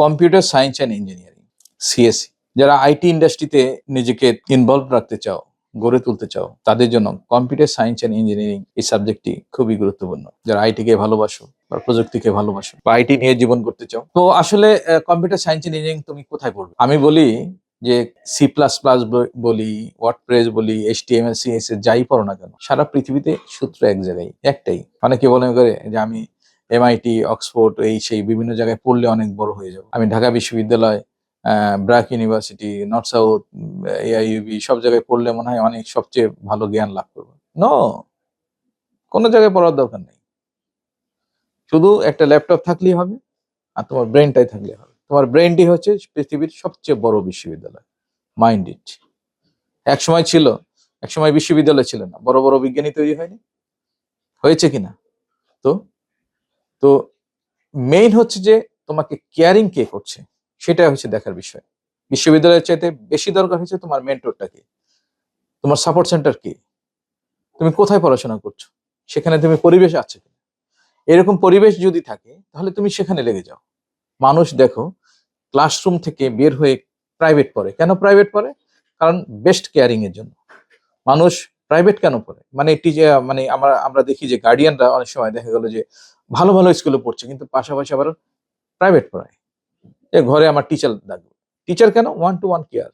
Computer science and engineering, CSC, যারা IT ইন্ডাস্ট্রিতে নিজেকে ইনভলভ রাখতে চাও, গড়ে তুলতে চাও, তাদের জন্য কম্পিউটার সায়েন্স অ্যান্ড ইঞ্জিনিয়ারিং এই সাবজেক্টটি খুবই গুরুত্বপূর্ণ। যারা আইটি কে ভালোবাসো বা প্রযুক্তিকে ভালোবাসো বা আইটি নিয়ে জীবন করতে চাও, তো আসলে কম্পিউটার সায়েন্স অ্যান্ড ইঞ্জিনিয়ারিং তুমি কোথায় পড়বে? আমি বলি যে সি প্লাস প্লাস বলি ওয়ার্ড প্রেস বলি H T M L C S S পড়ো না কেন, সারা পৃথিবীতে সূত্র এক জায়গায়, একটাই। অনেকে মনে করে যে আমি এমআইটি অক্সফোর্ড এই সেই বিভিন্ন জায়গায় পড়লে অনেক বড় হয়ে যাব। আমি ঢাকা বিশ্ববিদ্যালয় BRAC University North South AIUB সব জায়গায় পড়লে মনে হয় অনেক সবচেয়ে ভালো জ্ঞান লাভ করব। নো কোনো জায়গায় পড়ার দরকার নেই। শুধু একটা ল্যাপটপ থাকলেই হবে, আর তোমার ব্রেনটাই থাকলে হবে। তোমার ব্রেনটি হচ্ছে পৃথিবীর সবচেয়ে বড় বিশ্ববিদ্যালয়। মাইন্ড ইট এক সময় ছিল এক সময় বিশ্ববিদ্যালয় ছিল না। বড় বড় বিজ্ঞানী তৈরি হয়নি। হয়েছে কিনা? তো তো মেইন হচ্ছে যে তোমাকে কেয়ারিং কে করছে সেটা হচ্ছে দেখার বিষয়। বিশ্ববিদ্যালয়ের চাইতে বেশি দরকার হচ্ছে তোমার মেন্টরটা কে। তোমার সাপোর্ট সেন্টার কে। তুমি কোথায় পড়াশোনা করছ? সেখানে তুমি পরিবেশ আছে এরকম পরিবেশ যদি থাকে, তাহলে তুমি সেখানে লেগে যাও। মানুষ দেখো ক্লাসরুম থেকে বের হয়ে প্রাইভেট পড়ে। কেন প্রাইভেট পড়ে? কারণ বেস্ট কেয়ারিং এর জন্য। মানুষ প্রাইভেট কেন পড়ে? মানে টিচার মানে আমরা আমরা দেখি যে গার্ডিয়ানরা অনেক সময় দেখা গেল যে ভালো ভালো স্কুলে পড়ছে, কিন্তু পাশাপাশি আবার প্রাইভেট পড়ায়। যে ঘরে আমার টিচার লাগবে টিচার কেন? One to one care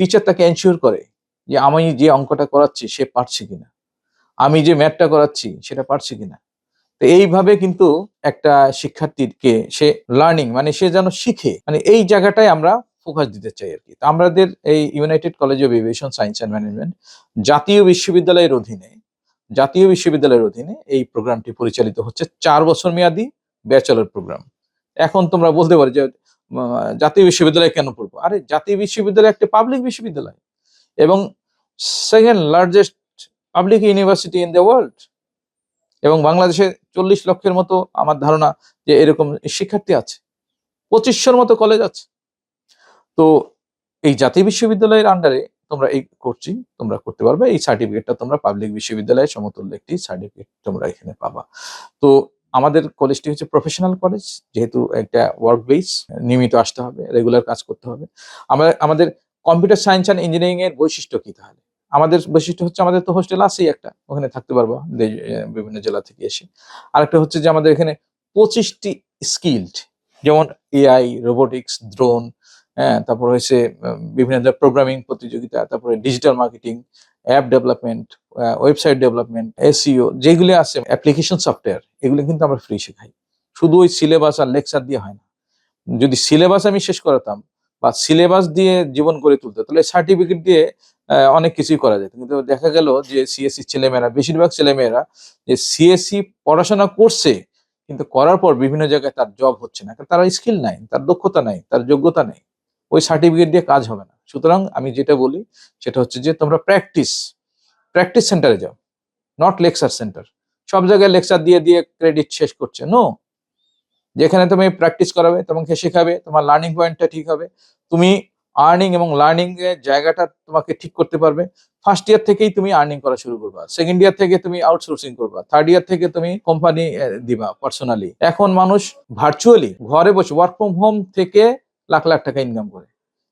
teacher তাকে এনশিওর করে যে আমি যে অঙ্কটা করাচ্ছি, সে পারছে কিনা। আমি যে ম্যাথটা করাচ্ছি, সেটা পারছে কিনা। তো এইভাবে কিন্তু একটা শিক্ষার্থীকে সে লার্নিং মানে সে যেন শিখে মানে এই জায়গাটায় আমরা ফোকাস দিতে চাই আর কি। আমাদের এই United College of Aviation Science and Management জাতীয় বিশ্ববিদ্যালয়ের অধীনে জাতীয় বিশ্ববিদ্যালয়ের অধীনে এই প্রোগ্রামটি পরিচালিত হচ্ছে। চার বছর মেয়াদী ব্যাচেলর প্রোগ্রাম। এখন তোমরা বলতে পারো যে জাতীয় বিশ্ববিদ্যালয়ে কেন পড়ব? আরে, জাতীয় বিশ্ববিদ্যালয় একটা পাবলিক বিশ্ববিদ্যালয় এবং second largest public university in the world এবং বাংলাদেশে চল্লিশ লক্ষের মতো আমার ধারণা যে এরকম শিক্ষার্থী আছে। পঁচিশশোর মতো কলেজ আছে। তো এই জাতীয় বিশ্ববিদ্যালয়ের আন্ডারে তোমরা এই করছি তোমরা করতে পারবে। এই সার্টিফিকেটটা তোমরা পাবলিক বিশ্ববিদ্যালয়ের সমতুল্য একটি সার্টিফিকেট তোমরা এখানে পাবা। তো আমাদের কলেজটি হচ্ছে প্রফেশনাল কলেজ যেহেতু একটা ওয়ার্ক বেস নিয়মিত আসতে হবে রেগুলার কাজ করতে হবে। আমরা, আমাদের কম্পিউটার সায়েন্স অ্যান্ড ইঞ্জিনিয়ারিং এর বৈশিষ্ট্য কি তাহলে? আমাদের বৈশিষ্ট্য হচ্ছে আমাদের তো হোস্টেল আছেই একটা, ওখানে থাকতে পারব বিভিন্ন জেলা থেকে এসে। আরেকটা হচ্ছে যে আমাদের এখানে পঁচিশটি স্কিল্ড যেমন এআই রোবোটিক্স ড্রোন হ্যাঁ তারপর উম, বিভিন্ন ধরনের প্রোগ্রামিং প্রতিযোগিতা তারপরে digital marketing app development website development SEO যেগুলি আছে অ্যাপ্লিকেশন সফটওয়্যার এগুলো কিন্তু আমরা ফ্রি শেখাই। শুধু ওই সিলেবাস আর লেকচার দিয়ে হয় না। যদি সিলেবাস আমি শেষ করাতাম বা সিলেবাস দিয়ে জীবন গড়ে তুলতে তাহলে সার্টিফিকেট দিয়ে অনেক কিছুই করা যেত। কিন্তু দেখা গেল যে সিএসসি ছেলেমেয়েরা বেশিরভাগ ছেলেমেয়েরা যে সিএসসি পড়াশোনা করছে কিন্তু করার পর বিভিন্ন জায়গায় তার জব হচ্ছে না। কারণ তার স্কিল নাই তার দক্ষতা নাই তার যোগ্যতা নেই। ওই সার্টিফিকেট দিয়ে কাজ হবে না। সুতরাং আমি যেটা বলি, সেটা হচ্ছে যে তোমরা প্র্যাকটিস প্র্যাকটিস সেন্টারে যাও নট লেকচার সেন্টার সব জায়গায় লেকচার দিয়ে দিয়ে ক্রেডিট শেষ করছে। নো যেখানে তুমি প্র্যাকটিস করাবে, তোমাকে শেখাবে, তোমার লার্নিং পয়েন্টটা ঠিক হবে। তুমি আর্নিং এবং লার্নিং এর জায়গাটা তোমাকে ঠিক করতে পারবে। ফার্স্ট ইয়ার থেকেই তুমি আর্নিং করা শুরু করবা। সেকেন্ড ইয়ার থেকে তুমি আউটসোর্সিং করবা। থার্ড ইয়ার থেকে তুমি কোম্পানি দিবা পার্সোনালি এখন মানুষ ভার্চুয়ালি ঘরে বসে ওয়ার্ক ফ্রম হোম থেকে লাখ লাখ টাকা ইনকাম করে।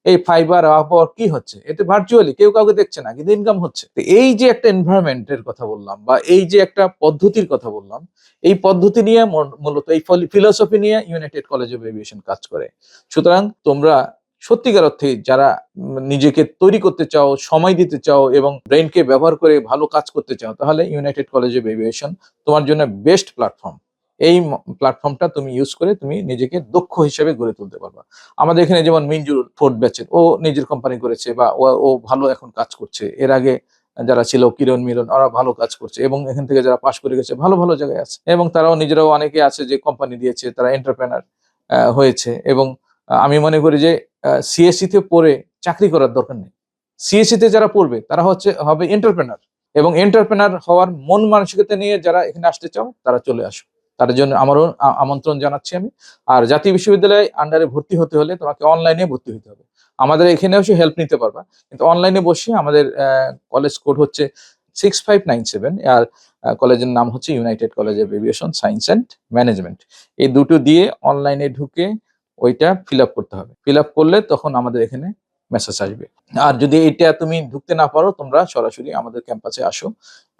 এই ফাইবার আপওয়ার কি হচ্ছে? এতে ভার্চুয়ালি কেউ কাউকে দেখছে না, কিন্তু ইনকাম হচ্ছে। এই যে একটা এনভায়রনমেন্টের কথা বললাম বা এই যে একটা পদ্ধতির কথা বললাম, এই পদ্ধতি নিয়ে মূল- মূলত এই ফিলোসফি নিয়ে ইউনাইটেড কলেজ অফ এভিয়েশন কাজ করে। সুতরাং তোমরা সত্যিকার অর্থে যারা নিজেকে তৈরি করতে চাও, সময় দিতে চাও এবং ব্রেনকে ব্যবহার করে ভালো কাজ করতে চাও, তাহলে ইউনাইটেড কলেজ অফ এভিয়েশন তোমার জন্য বেস্ট প্ল্যাটফর্ম এই প্ল্যাটফর্মটা তুমি ইউজ করে তুমি নিজেকে দক্ষ হিসেবে গড়ে তুলতে পারবা। আমাদের এখানে যেমন মিঞ্জুর ফোর্থ ব্যাচের ও নিজের কোম্পানি করেছে বা ও ভালো এখন কাজ করছে। এর আগে যারা ছিল কিরণ মিলন ওরা ভালো কাজ করছে এবং এখান থেকে যারা পাশ করে গেছে, ভালো ভালো জায়গায় আছে। এবং তারাও নিজেরাও অনেকে আছে যে কোম্পানি দিয়েছে, তারা এন্টারপ্রেনার হয়েছে এবং আমি মনে করি যে সিএসসি তে পড়ে চাকরি করার দরকার নেই। সিএসসি তে যারা পড়বে, তারা হচ্ছে, হবে এন্টারপ্রেনার এবং এন্টারপ্রেনার হওয়ার মন মানসিকতা নিয়ে যারা এখানে আসতে চাও, তারা চলে আসো তার জন্য আমারও আমন্ত্রণ জানাচ্ছি আমি। আর জাতীয় বিশ্ববিদ্যালয়ে আন্ডারে ভর্তি হতে হলে তোমাকে অনলাইনে ভর্তি হতে হবে। আমাদের এখানে এসে হেল্প নিতে পারবা। কিন্তু অনলাইনে বসে আমাদের কলেজ কোড হচ্ছে সিক্স ফাইভ নাইন সেভেন আর কলেজের নাম হচ্ছে United College of Aviation Science and Management এই দুটো দিয়ে অনলাইনে ঢুকে ওইটা ফিল করতে হবে। ফিল করলে তখন আমাদের এখানে মেসেজ আসবে। আর যদি এটা তুমি ঢুকতে না পারো, তোমরা সরাসরি আমাদের ক্যাম্পাসে আসো।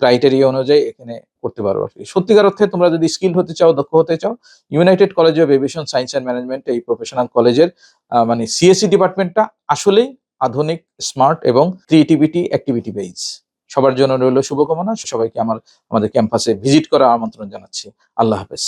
ক্রাইটেরিয়া অনুযায়ী এখানে করতে পারো আর। সত্যিকার অর্থে তোমরা যদি স্কিল হতে চাও, দক্ষ হতে চাও United College of Aviation Science and Management এই প্রফেশনাল কলেজের মানে সিএসসি ডিপার্টমেন্টটা আসলেই আধুনিক স্মার্ট এবং ক্রিয়েটিভিটি অ্যাক্টিভিটি বেজ সবার জন্য রইল শুভকামনা। সবাইকে আমার, আমাদের ক্যাম্পাসে ভিজিট করার আমন্ত্রণ জানাচ্ছি। আল্লাহ হাফেজ।